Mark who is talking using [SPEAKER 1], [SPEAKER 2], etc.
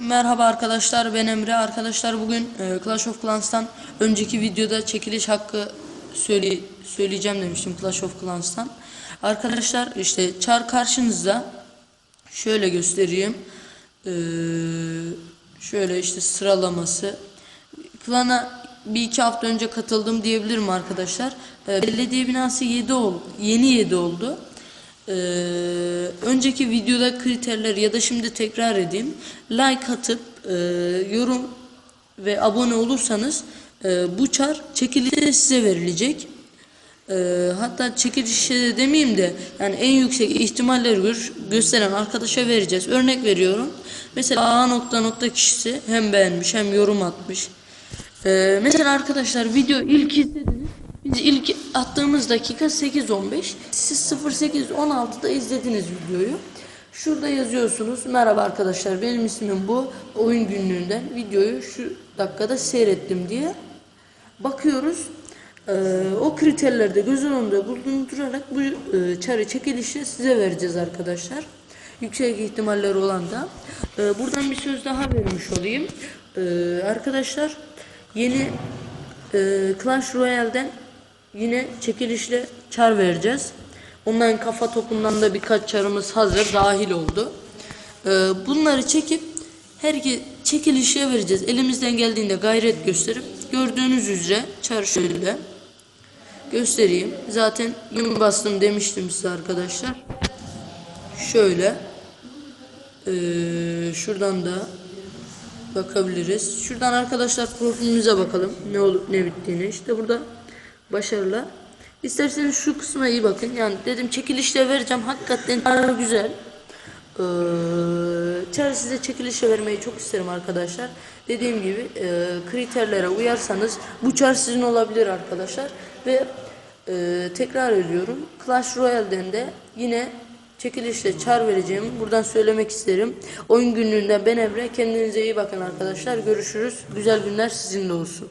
[SPEAKER 1] Merhaba arkadaşlar ben Emre. Arkadaşlar bugün e, Clash of Clans'tan önceki videoda çekiliş hakkı söyle, söyleyeceğim demiştim Clash of Clans'tan. Arkadaşlar işte çar karşınızda şöyle göstereyim. Ee, şöyle işte sıralaması. Klana bir iki hafta önce katıldım diyebilirim arkadaşlar. Ee, belediye binası 7 oldu. Yeni 7 oldu. Ee, önceki videoda kriterler ya da şimdi tekrar edeyim. Like atıp e, yorum ve abone olursanız e, bu çar çekilişte size verilecek. E, hatta çekilişe de demeyeyim de yani en yüksek ihtimalleri gö- gösteren arkadaşa vereceğiz. Örnek veriyorum. Mesela A nokta nokta kişisi hem beğenmiş hem yorum atmış. E, mesela arkadaşlar video ilk izlediniz. Biz ilk attığımız dakika 8.15. Siz 08.16'da izlediniz videoyu. Şurada yazıyorsunuz. Merhaba arkadaşlar benim ismim bu. Oyun günlüğünden videoyu şu dakikada seyrettim diye. Bakıyoruz. Ee, o kriterlerde göz önünde bulundurarak bu e, çarı çekilişi size vereceğiz arkadaşlar. Yüksek ihtimalleri olan da. Ee, buradan bir söz daha vermiş olayım. Ee, arkadaşlar yeni e, Clash Royale'den yine çekilişle çar vereceğiz. Onların kafa topundan da birkaç çarımız hazır dahil oldu. Ee, bunları çekip her çekilişe vereceğiz. Elimizden geldiğinde gayret gösterip gördüğünüz üzere çar şöyle göstereyim. Zaten yün bastım demiştim size arkadaşlar. Şöyle ee, şuradan da bakabiliriz. Şuradan arkadaşlar profilimize bakalım. Ne olup ne bittiğini. İşte burada başarılar. İsterseniz şu kısma iyi bakın. Yani dedim çekilişte vereceğim. Hakikaten güzel. Ee, çar size çekilişe vermeyi çok isterim arkadaşlar. Dediğim gibi e, kriterlere uyarsanız bu çar sizin olabilir arkadaşlar. Ve e, tekrar ediyorum. Clash Royale'den de yine çekilişle çar vereceğimi buradan söylemek isterim. Oyun günlüğünde ben Emre. Kendinize iyi bakın arkadaşlar. Görüşürüz. Güzel günler sizinle olsun.